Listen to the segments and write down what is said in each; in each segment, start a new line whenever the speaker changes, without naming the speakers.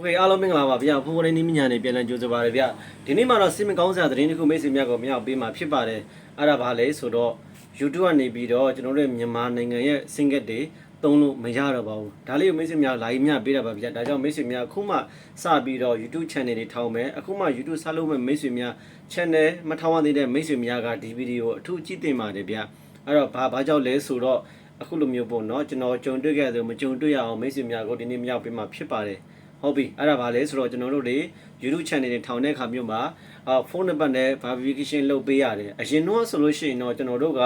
โอเคအားလုံးမင်္ဂလာပါဗျာဖုန်းကနေမြညာနေပြန်လည်ကြိုဆိုပါရဗျာဒီနေ့မှာတော့စိတ်မကောင်းစရာသတင်းတစ်ခုမိတ်ဆွေများကိုမြောက်ပေးမှာဖြစ်ပါတယ်အဲ့ဒါဘာလဲဆိုတော့ YouTube ကနေပြီးတော့ကျွန်တော်တို့မြန်မာနိုင်ငံရဲ့ single တွေသုံးလို့မရတော့ပါဘူးဒါလေးကိုမိတ်ဆွေများလာကြီးမြပေးတာပါဗျာဒါကြောင့်မိတ်ဆွေများအခုမှစပြီးတော့ YouTube channel တွေထောင်မယ်အခုမှ YouTube စလုပ်မဲ့မိတ်ဆွေများ channel မထောင်ရသေးတဲ့မိတ်ဆွေများကဒီဗီဒီယိုအထူးကြည့်တင်ပါတယ်ဗျာအဲ့တော့ဘာဘာကြောင့်လဲဆိုတော့အခုလိုမျိုးပေါ့နော်ကျွန်တော်ကြုံတွေ့ခဲ့တယ်မကြုံတွေ့ရအောင်မိတ်ဆွေများကိုဒီနေ့မြောက်ပေးမှာဖြစ်ပါတယ် ဟုတ်ပြီအဲ့ဒါပါလဲဆိုတော့ကျွန်တော်တို့တွေ YouTube channel တွေထောင်တဲ့အခါမျိုးမှာအာဖုန်းနံပါတ်နဲ့ verification လုပ်ပေးရတယ်အရင်တော့ဆိုလို့ရှိရင်တော့ကျွန်တော်တို့က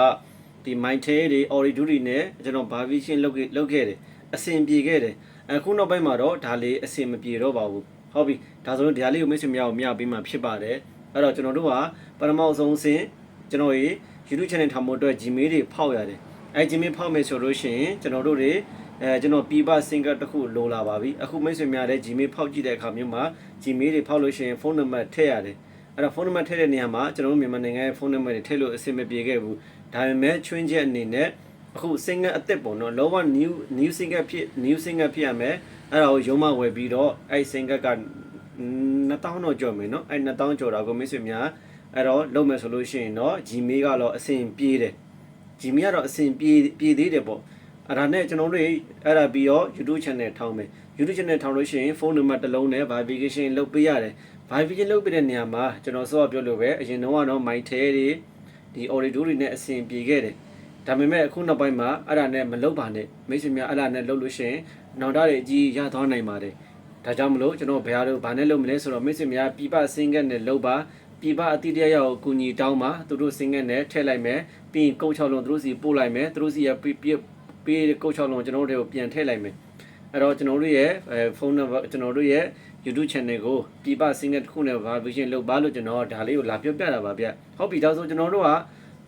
ဒီ Mindtail တွေ Oridu တွေနဲ့ကျွန်တော် verification လုပ်ခဲ့လုပ်ခဲ့တယ်အဆင်ပြေခဲ့တယ်အခုနောက်ပိုင်းမှာတော့ဒါလေးအဆင်မပြေတော့ပါဘူးဟုတ်ပြီဒါဆိုရင်ဒါလေးကိုမိတ်ဆွေများကိုမျှပေးမှဖြစ်ပါတယ်အဲ့တော့ကျွန်တော်တို့ကပထမဆုံးအဆင့်ကျွန်တော်ရေ YouTube channel ထောင်ဖို့အတွက် Gmail တွေဖောက်ရတယ်အဲ Gmail ဖောက်မယ်ဆိုလို့ရှိရင်ကျွန်တော်တို့တွေ အဲကျွန်တော်ပြပ single တစ်ခုလိုလာပါပြီအခုမိတ်ဆွေများလည်း Gmail ဖောက်ကြည့်တဲ့အခါမျိုးမှာ Gmail တွေဖောက်လို့ရှိရင်ဖုန်းနံပါတ်ထည့်ရတယ်အဲ့တော့ဖုန်းနံပါတ်ထည့်တဲ့နေရာမှာကျွန်တော်တို့မြန်မာနိုင်ငံရဲ့ဖုန်းနံပါတ်တွေထည့်လို့အဆင်မပြေခဲ့ဘူးဒါပေမဲ့ချွင်းချက်အနေနဲ့အခု single အသစ်ပေါ့နော်လောက new new single ဖြစ် new single ဖြစ်ရမယ်အဲ့ဒါကိုရုံးမဝယ်ပြီးတော့အဲ့ single က2000တော့ကျော်မယ်နော်အဲ့2000ကျော်တာကိုမိတ်ဆွေများအဲ့တော့လုပ်မယ်ဆိုလို့ရှိရင်တော့ Gmail ကတော့အဆင်ပြေတယ် Gmail ကတော့အဆင်ပြေပြေသေးတယ်ပေါ့ အဲ့ဒါနဲ့ကျွန်တော်တို့အဲ့ဒါပြီးတော့ YouTube channel ထောင်းမယ် YouTube channel ထောင်းလို့ရှိရင်ဖုန်းနံပါတ်တစ်လုံးနဲ့ verification လုပ်ပေးရတယ် verification လုပ်ပေးတဲ့နေရာမှာကျွန်တော်စောပြောလို့ပဲအရင်တော့ကတော့ MyTel တွေဒီ Orido တွေနဲ့အဆင်ပြေခဲ့တယ်ဒါပေမဲ့အခုနောက်ပိုင်းမှာအဲ့ဒါနဲ့မလုပ်ပါနဲ့မိတ်ဆွေများအဲ့ဒါနဲ့လုပ်လို့ရှိရင်နောင်တတွေအကြီးရသွားနိုင်ပါတယ်ဒါကြောင့်မလို့ကျွန်တော်ဘယ်ဟာလို့ဘာနဲ့လုပ်မလဲဆိုတော့မိတ်ဆွေများပြပ single နဲ့လုပ်ပါပြပအတိတရရောက်အကူညီတောင်းပါသူတို့ single နဲ့ထည့်လိုက်မယ်ပြီးရင်ကုတ်6လုံးသူတို့စီပို့လိုက်မယ်သူတို့စီရပြပြ ပေးကုတ်6လုံးကျွန်တော်တို့တွေကိုပြန်ထည့်လိုက်မယ်အဲ့တော့ကျွန်တော်တို့ရဲ့ဖုန်းနံပါတ်ကျွန်တော်တို့ရဲ့ YouTube channel ကိုပြပ single တစ်ခုနဲ့ version လုပ်ပါလို့ကျွန်တော်ဒါလေးကိုလာပြောပြတာပါဗျဟုတ်ပြီဒါဆိုကျွန်တော်တို့က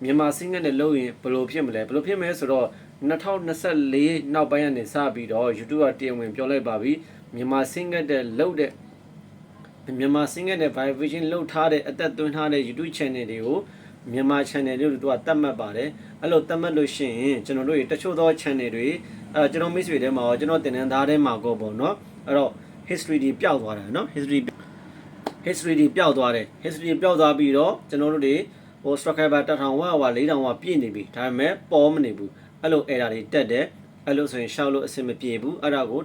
မြန်မာ single နဲ့လုပ်ရင်ဘယ်လိုဖြစ်မလဲဘယ်လိုဖြစ်မလဲဆိုတော့2024နောက်ပိုင်းကနေစပြီးတော့ YouTube ကတရားဝင်ပြောလိုက်ပါပြီမြန်မာ single တဲ့လုပ်တဲ့မြန်မာ single နဲ့ vibration လုပ်ထားတဲ့အသက်သွင်းထားတဲ့ YouTube channel တွေကိုမြန်မာ channel တွေတို့ကတတ်မှတ်ပါတယ် အဲ့လိုတတ်မှတ်လို့ရှိရင်ကျွန်တော်တို့ရတချို့သော channel တွေအဲကျွန်တော်မိတ်ဆွေထဲမှာရောကျွန်တော်တင်နန်းသားထဲမှာကိုပေါ့နော်အဲ့တော့ history တွေပျောက်သွားတာနော် history history တွေပျောက်သွားတယ် history ပျောက်သွားပြီးတော့ကျွန်တော်တို့တွေဟို subscriber 1000ဝဝ4000ဝပြည့်နေပြီဒါပေမဲ့ပေါ်မနေဘူးအဲ့လို error တွေတက်တယ်အဲ့လိုဆိုရင်ရှောက်လို့အဆင်မပြေဘူးအဲ့ဒါကို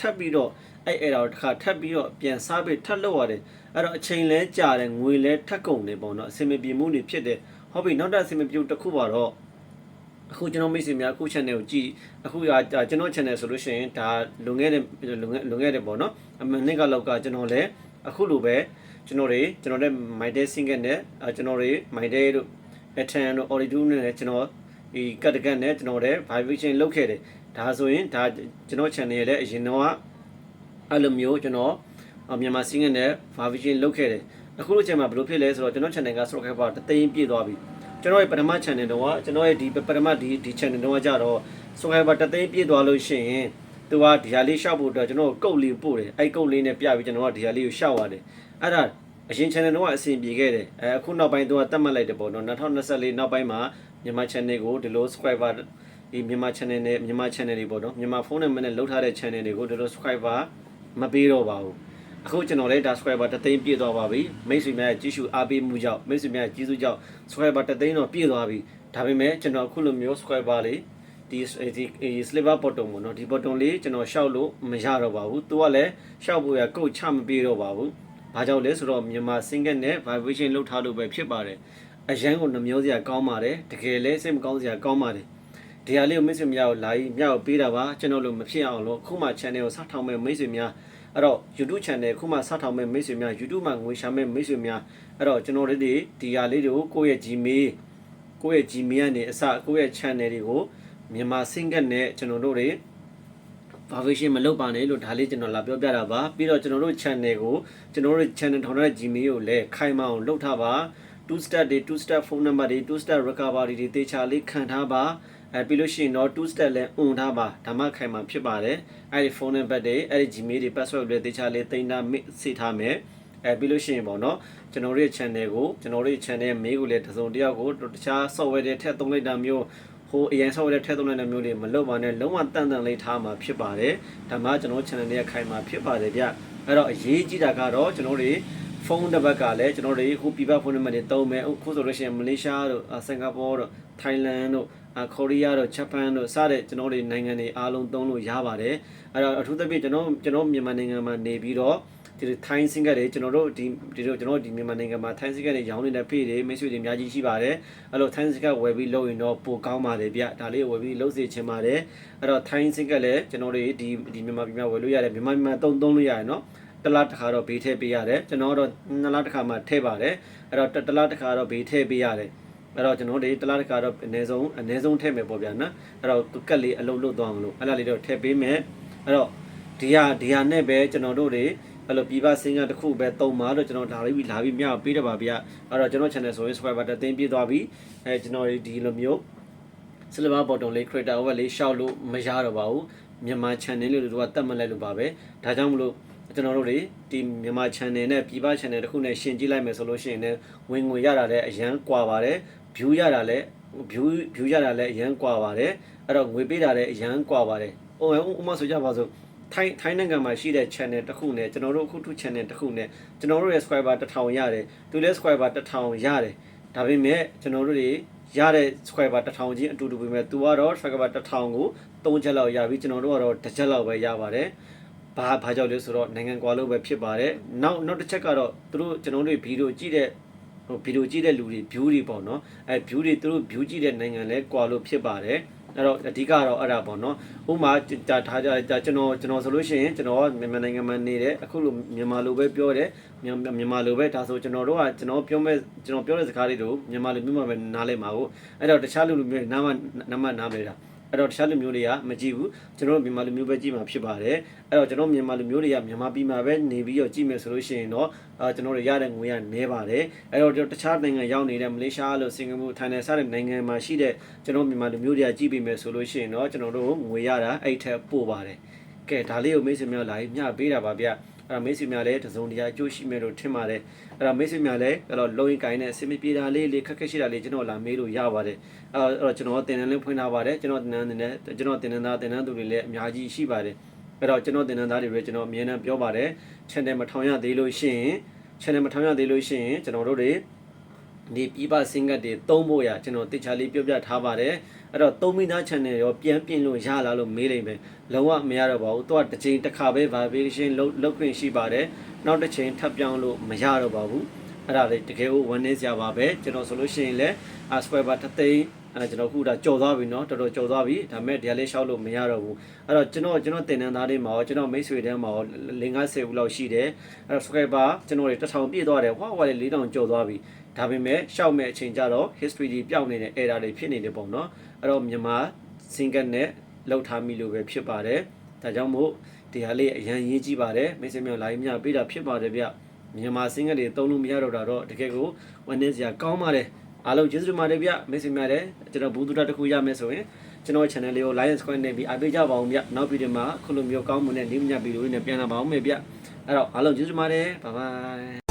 ထပ်ပြီးတော့အဲ့ error တစ်ခါထပ်ပြီးတော့ပြန်စားပြီးထပ်လုပ်ရတယ်အဲ့တော့အချိန်လဲကြာတယ်ငွေလဲထပ်ကုန်တယ်ပေါ့နော်အဆင်မပြေမှုတွေဖြစ်တယ်ဟုတ်ပြီနောက်တစ်အဆင်မပြေတစ်ခုပါတော့ အခုကျွန်တော်မိတ်ဆွေများအခု channel ကိုကြည့်အခုကကျွန်တော် channel ဆိုလို့ရှိရင်ဒါလွန်ခဲ့တဲ့လွန်ခဲ့လွန်ခဲ့တဲ့ပေါ့နော်အမနစ်ကလောက်ကကျွန်တော်လည်းအခုလိုပဲကျွန်တော်တွေကျွန်တော်တဲ့ my day single နဲ့ကျွန်တော်တွေ my day တို့ atten တို့ oridu နဲ့ကျွန်တော်ဒီကတ်တကတ်နဲ့ကျွန်တော်တဲ့ vibration လုပ်ခဲ့တယ်ဒါဆိုရင်ဒါကျွန်တော် channel ရဲ့လည်းအရင်တော့အဲ့လိုမျိုးကျွန်တော်မြန်မာ single နဲ့ vibration လုပ်ခဲ့တယ်အခုလိုချိန်မှာဘယ်လိုဖြစ်လဲဆိုတော့ကျွန်တော် channel က subscriber တသိန်းပြည့်သွားပြီ ကျွန်တော်ရဲ့ပထမ channel တော့ကကျွန်တော်ရဲ့ဒီပထမဒီဒီ channel တော့ကကြတော့ subscriber တသိန်းပြည့်သွားလို့ရှိရင်သူကဒီဟာလေးရှောက်ဖို့အတွက်ကျွန်တော်ကုတ်လေးပို့တယ်အဲ့ကုတ်လေးနဲ့ပြပြီးကျွန်တော်ကဒီဟာလေးကိုရှောက်ရတယ်အဲ့ဒါအရင် channel တော့ကအဆင်ပြေခဲ့တယ်အဲအခုနောက်ပိုင်းတော့တတ်မှတ်လိုက်တယ်ပေါ့နော်2024နောက်ပိုင်းမှာမြန်မာ channel ကိုဒီလို subscriber ဒီမြန်မာ channel နဲ့မြန်မာ channel တွေပေါ့နော်မြန်မာဖုန်းနံပါတ်နဲ့လောက်ထားတဲ့ channel တွေကိုဒီလို subscriber မပေးတော့ပါဘူး အခုကျွန်တော်လည်း subscriber တသိန်းပြည့်သွားပါပြီမိတ်ဆွေများကြီးစုအားပေးမှုကြောင့်မိတ်ဆွေများကြီးစုကြောင့် subscriber တသိန်းတော့ပြည့်သွားပြီဒါပေမဲ့ကျွန်တော်အခုလိုမျိုး subscriber လေးဒီဒီ sliver button ပေါ့နော်ဒီ button လေးကျွန်တော်ရှောက်လို့မရတော့ပါဘူးသူကလည်းရှောက်ဖို့ရကုတ်ချမပြေတော့ပါဘူးဘာကြောင့်လဲဆိုတော့မြန်မာ single နဲ့ vibration လောက်ထားလို့ပဲဖြစ်ပါတယ်အရန်ကိုနှမျိုးစရာကောင်းပါတယ်တကယ်လဲစိတ်မကောင်းစရာကောင်းပါတယ်ဒီဟာလေးကိုမိတ်ဆွေများကိုလာပြီးမြောက်ပေးတာပါကျွန်တော်တို့မဖြစ်အောင်လို့ခုမှ channel ကိုစထောင်မဲ့မိတ်ဆွေများ အဲ့တော့ YouTube channel ခုမှစထောင်မဲ့မိတ်ဆွေများ YouTube မှာငွေရှာမဲ့မိတ်ဆွေများအဲ့တော့ကျွန်တော်တို့ဒီဒီဟာလေးတွေကိုကိုယ့်ရဲ့ Gmail ကိုယ့်ရဲ့ Gmail ကနေအစကိုယ့်ရဲ့ channel တွေကိုမြန်မာ single နဲ့ကျွန်တော်တို့တွေ version မလုပ်ပါနဲ့လို့ဒါလေးကျွန်တော်လာပြောပြတာပါပြီးတော့ကျွန်တော်တို့ channel ကိုကျွန်တော်တို့ channel ထောင်တဲ့ Gmail ကိုလည်းခိုင်မအောင်လုပ်ထားပါ two step တွေ two step phone number တွေ two step recovery တွေတေချာလေးခံထားပါ အဲပြီးလို့ရှိရင်တော့ two step လည်းအွန်ထားပါဒါမှခိုင်မှာဖြစ်ပါတယ်အဲဒီ phone number တွေအဲဒီ Gmail တွေ password တွေတေချာလေးတင်တာစိထားမယ်အဲပြီးလို့ရှိရင်ပေါ့နော်ကျွန်တော်တို့ရဲ့ channel ကိုကျွန်တော်တို့ရဲ့ channel ရဲ့ mail ကိုလည်းတစ်စုံတစ်ယောက်ကိုတခြား software တွေထည့်သုံးလိုက်တာမျိုးဟဟိုအရင်ဆောက်ရတဲ့ထဲသုံးတဲ့မျိုးတွေမလုပ်ပါနဲ့လုံးဝတန်တန်လေးထားမှာဖြစ်ပါတယ်ဒါမှကျွန်တော် channel လေးခိုင်မှာဖြစ်ပါတယ်ဗျအဲ့တော့အရေးကြီးတာကတော့ကျွန်တော်တွေဖုန်းတစ်ဘက်ကလည်းကျွန်တော်တွေခုပြပဖုန်းနံပါတ်တွေတုံးမယ်အခုဆိုလို့ရှိရင်မလေးရှားတို့စင်ကာပူတို့ထိုင်းလန်တို့ ကိုရီးယားတို့ဂျပန်တို့စတဲ့ကျွန်တော်တွေနိုင်ငံတွေအားလုံးသုံးလို့ရပါတယ်အဲ့တော့အထူးသဖြင့်ကျွန်တော်ကျွန်တော်မြန်မာနိုင်ငံမှာနေပြီးတော့ဒီထိုင်းစင်ကတွေကျွန်တော်တို့ဒီဒီတို့ကျွန်တော်ဒီမြန်မာနိုင်ငံမှာထိုင်းစင်ကတွေရောင်းနေတဲ့ဖေးတွေမိတ်ဆွေတွေအများကြီးရှိပါတယ်အဲ့လိုထိုင်းစင်ကဝယ်ပြီးလုပ်ရင်တော့ပိုကောင်းပါတယ်ဗျဒါလေးဝယ်ပြီးလုပ်စေချင်ပါတယ်အဲ့တော့ထိုင်းစင်ကလည်းကျွန်တော်တွေဒီဒီမြန်မာပြည်မှာဝယ်လို့ရတယ်မြန်မာပြည်မှာတုံးတုံးလို့ရတယ်နော်တစ်လားတစ်ခါတော့ဘေးထည့်ပေးရတယ်ကျွန်တော်တော့နှစ်လားတစ်ခါမှထည့်ပါတယ်အဲ့တော့တစ်လားတစ်ခါတော့ဘေးထည့်ပေးရတယ် အဲ့တော့ကျွန်တော်တို့တစ်လားတစ်ခါတော့အနည်းဆုံးအနည်းဆုံးထည့်မယ်ပေါ့ဗျာနော်အဲ့တော့သူကက်လေးအလုံးလုံးသွားအောင်လို့အဲ့ဒါလေးတော့ထည့်ပေးမယ်အဲ့တော့ဒီဟာဒီဟာနဲ့ပဲကျွန်တော်တို့တွေအဲ့လိုပြပစင်းကတစ်ခုပဲတုံပါတော့ကျွန်တော်ဒါလေးပြီးလာပြီးမြောက်ပေးတော့ပါဗျာအဲ့တော့ကျွန်တော် channel ဆိုရင် subscriber တက်သိမ်းပြသွားပြီအဲကျွန်တော်ဒီလိုမျိုး silver button လေး creator web လေးရှောက်လို့မရတော့ပါဘူးမြန်မာ channel လေးတို့ကတတ်မှတ်လိုက်လို့ပါပဲဒါကြောင့်မလို့ကျွန်တော်တို့တွေဒီမြန်မာ channel နဲ့ပြည်ပ channel တစ်ခုနဲ့ရှင်ကြည့်လိုက်မယ်ဆိုလို့ရှိရင်လည်းဝင်ငွေရတာလည်းအရန်ကွာပါတယ် view ရတာလည်း view view ရတာလည်းအရန်ကွာပါတယ်အဲ့တော့ငွေပေးတာလည်းအရန်ကွာပါတယ်ဟိုဥမာဆိုကြပါစို့ထိုင်းထိုင်းနိုင်ငံမှာရှိတဲ့ channel တစ်ခုနဲ့ကျွန်တော်တို့အခုထု channel တစ်ခုနဲ့ကျွန်တော်တို့ရဲ့ subscriber 1000ရတယ်သူလည်း subscriber 1000ရတယ်ဒါပေမဲ့ကျွန်တော်တို့တွေရတဲ့ subscriber 1000ချင်းအတူတူပဲမဲ့သူကတော့ subscriber 1000ကို3ချက်လောက်ရပြီကျွန်တော်တို့ကတော့တစ်ချက်လောက်ပဲရပါတယ်ဘာဘာကြောင့်လဲဆိုတော့နိုင်ငံကွာလို့ပဲဖြစ်ပါတယ်နောက်နောက်တစ်ချက်ကတော့သူတို့ကျွန်တော်တို့ဗီဒီယိုကြည့်တဲ့ဟို ဗီဒီယိုကြည့်တဲ့လူတွေ view တွေပေါ့နော်အဲ view တွေသူတို့ view ကြည့်တဲ့နိုင်ငံလဲကွာလို့ဖြစ်ပါတယ်အဲ့တော့အဓိကတော့အဲ့ဒါပေါ့နော်ဥပမာဒါထားကြဒါကျွန်တော်ကျွန်တော်ဆိုလို့ရှိရင်ကျွန်တော်မြန်မာနိုင်ငံမှာနေတယ်အခုလိုမြန်မာလိုပဲပြောတယ်မြန်မာလိုပဲဒါဆိုကျွန်တော်တို့ကကျွန်တော်ပြောမဲ့ကျွန်တော်ပြောတဲ့စကားလေးတို့မြန်မာလိုမျိုးမှပဲနားလည်မှာကိုအဲ့တော့တခြားလူလူမျိုးနားမနားမနားမလဲတာ အဲ့တော့တခြားလူမျိုးတွေကမကြည့်ဘူးကျွန်တော်မြန်မာလူမျိုးပဲကြည့်မှာဖြစ်ပါတယ်အဲ့တော့ကျွန်တော်မြန်မာလူမျိုးတွေကမြန်မာပြည်မှာပဲနေပြီးတော့ကြည့်မယ်ဆိုလို့ရှိရင်တော့အာကျွန်တော်တို့ရတဲ့ငွေကနည်းပါတယ်အဲ့တော့တခြားနိုင်ငံရောက်နေတဲ့မလေးရှားလို့စင်ကာပူထိုင်းနယ်စတဲ့နိုင်ငံမှာရှိတဲ့ကျွန်တော်မြန်မာလူမျိုးတွေကကြည့်ပြီးမယ်ဆိုလို့ရှိရင်တော့ကျွန်တော်တို့ငွေရတာအဲ့ထက်ပို့ပါတယ်ကဲဒါလေးကိုမိတ်ဆွေများလာပြီးမျှပေးတာပါဗျ အဲ့တော့မိတ်ဆွေများလည်းတစုံတရာအကျိုးရှိမယ်လို့ထင်ပါတယ်အဲ့တော့မိတ်ဆွေများလည်းအဲ့တော့လုံရင်ကိုင်းနဲ့အစင်မပြေတာလေးလေးခက်ခက်ရှိတာလေးကျွန်တော်လာမေးလို့ရပါတယ်အဲ့တော့ကျွန်တော်တင်တန်းလေးဖွင့်ထားပါတယ်ကျွန်တော်တင်တန်းနေကျွန်တော်တင်တန်းသားတင်တန်းသူတွေလည်းအများကြီးရှိပါတယ်အဲ့တော့ကျွန်တော်တင်တန်းသားတွေပဲကျွန်တော်အမြဲတမ်းပြောပါတယ် channel မထောင်ရသေးလို့ရှိရင် channel မထောင်ရသေးလို့ရှိရင်ကျွန်တော်တို့တွေ ဒီပြပစင်ကတ်တွေသုံးဖို့ရကျွန်တော်တိကျလေးပြောပြထားပါတယ်အဲ့တော့သုံးမိသား channel ရောပြန်ပြင်လို့ရလားလို့မေးလိုက်မယ်လုံးဝမရတော့ပါဘူးသူကတစ်ချိန်တစ်ခါပဲ vibration လုပ်လုပ်ခွင့်ရှိပါတယ်နောက်တစ်ချိန်ထပ်ပြောင်းလို့မရတော့ပါဘူးအဲ့ဒါလေးတကယ်ကိုဝန်းနေစရာပါပဲကျွန်တော်ဆိုလို့ရှိရင်လည်း subscriber တစ်သိန်း အဲကျွန်တော်ခုဒါကြော်သွားပြီเนาะတော်တော်ကြော်သွားပြီဒါပေမဲ့ဒီကလေးရှောက်လို့မရတော့ဘူးအဲ့တော့ကျွန်တော်ကျွန်တော်တင်တန်းသားတွေမှာရောကျွန်တော်မိတ်ဆွေတွေမှာရောလင်္ကာ10ဦးလောက်ရှိတယ်အဲ့တော့ subscriber ကျွန်တော်တွေ1000ပြည့်သွားတယ်ဟွာဟွာလေး4000ကြော်သွားပြီဒါပေမဲ့ရှောက်မဲ့အချိန်ကျတော့ history တွေပျောက်နေတဲ့ error တွေဖြစ်နေတယ်ပေါ့เนาะအဲ့တော့မြန်မာ single နဲ့လောက်ထားမိလို့ပဲဖြစ်ပါတယ်ဒါကြောင့်မို့ဒီဟာလေးအရန်ရေးကြည့်ပါတယ်မိတ်ဆွေမျိုးလာရင်မြပေးတာဖြစ်ပါတယ်ဗျမြန်မာ single တွေသုံးလို့မရတော့တာတော့တကယ်ကိုဝမ်းနည်းစရာကောင်းပါတယ် အားလုံးကျေးဇူးတင်ပါတယ်ဗျမိတ်ဆွေများလည်းကျွန်တော်ဘူးတူတာတစ်ခုရမယ်ဆိုရင်ကျွန်တော် channel လေးကို like and subscribe နဲ့ပြီးအားပေးကြပါအောင်ဗျနောက်ဗီဒီယိုမှာခုလိုမျိုးကောင်းမွန်တဲ့နေမြဗီဒီယိုတွေနဲ့ပြန်လာပါအောင်မေဗျအဲ့တော့အားလုံးကျေးဇူးတင်ပါတယ်ဘိုင်ဘိုင်